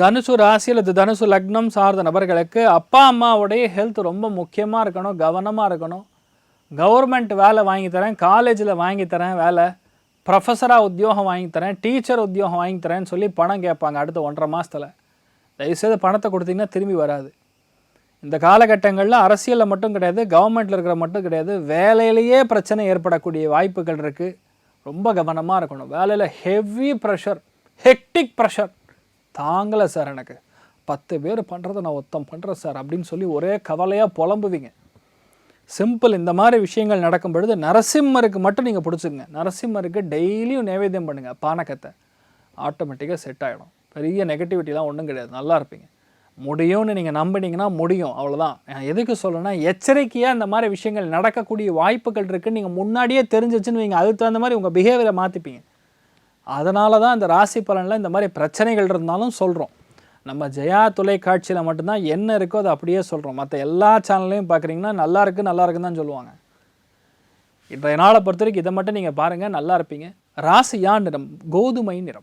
தனுசு ராசி அல்லது தனுசு லக்னம் சார்ந்த நபர்களுக்கு அப்பா அம்மாவுடைய ஹெல்த் ரொம்ப முக்கியமாக இருக்கணும் கவனமாக இருக்கணும். கவர்மெண்ட் வேலை வாங்கித்தரேன் காலேஜில் வாங்கித்தரேன் வேலை. ப்ரொஃபஸராக உத்தியோகம் வாங்கித்தரேன் டீச்சர் உத்தியோகம் வாங்கித்தரேன்னு சொல்லி பணம் கேட்பாங்க அடுத்த ஒன்றரை மாதத்தில் தயவுசெய்து பணத்தை கொடுத்தீங்கன்னா திரும்பி வராது. இந்த காலகட்டங்களில் அரசியலில் மட்டும் கிடையாது கவர்மெண்ட்டில் இருக்கிற மட்டும் கிடையாது வேலையிலேயே பிரச்சனை ஏற்படக்கூடிய வாய்ப்புகள் இருக்குது ரொம்ப கவனமாக இருக்கணும். வேலையில் ஹெவி ப்ரெஷர் ஹெக்டிக் ப்ரெஷர் தாங்கலை சார் எனக்கு. பத்து பேர் பண்ணுறதை நான் ஒத்தம் பண்ணுறேன் சார் அப்படின்னு சொல்லி ஒரே கவலையாக புலம்புவீங்க. சிம்பிள் இந்த மாதிரி விஷயங்கள் நடக்கும் பொழுது நரசிம்மருக்கு மட்டும் நீங்கள் பிடிச்சிங்க நரசிம்மருக்கு டெய்லியும் நைவேத்தியம் பண்ணுங்கள் பானக்கத்தை. ஆட்டோமேட்டிக்காக செட் ஆகிடும் பெரிய நெகட்டிவிட்டிலாம் ஒன்றும் கிடையாது. நல்லா இருப்பீங்க. முடியும்னு நீங்கள் நம்பினீங்கன்னா முடியும். அவ்வளோதான் நான் எதுக்கு சொல்லணும்னா எச்சரிக்கையாக இந்த மாதிரி விஷயங்கள் நடக்கக்கூடிய வாய்ப்புகள் இருக்குதுன்னு நீங்கள் முன்னாடியே தெரிஞ்சிச்சுன்னு வைங்க. அதுக்கு தகுந்த மாதிரி உங்கள் பிஹேவியரை மாற்றிப்பீங்க அதனால தான் இந்த ராசி பலனில் இந்த மாதிரி பிரச்சனைகள் இருந்தாலும் சொல்கிறோம் நம்ம ஜெயா தொலைக்காட்சியில் மட்டும்தான் என்ன இருக்கோ அதை அப்படியே சொல்கிறோம் மற்ற எல்லா சேனல்லையும் பார்க்குறீங்கன்னா நல்லா இருக்குது நல்லா இருக்குன்னு தான் சொல்லுவாங்க. இன்றைய நாளை பொறுத்த வரைக்கும் இதை மட்டும் நீங்கள் பாருங்கள் நல்லா இருப்பீங்க. ராசியா நிறம் கோதுமை நிறம்.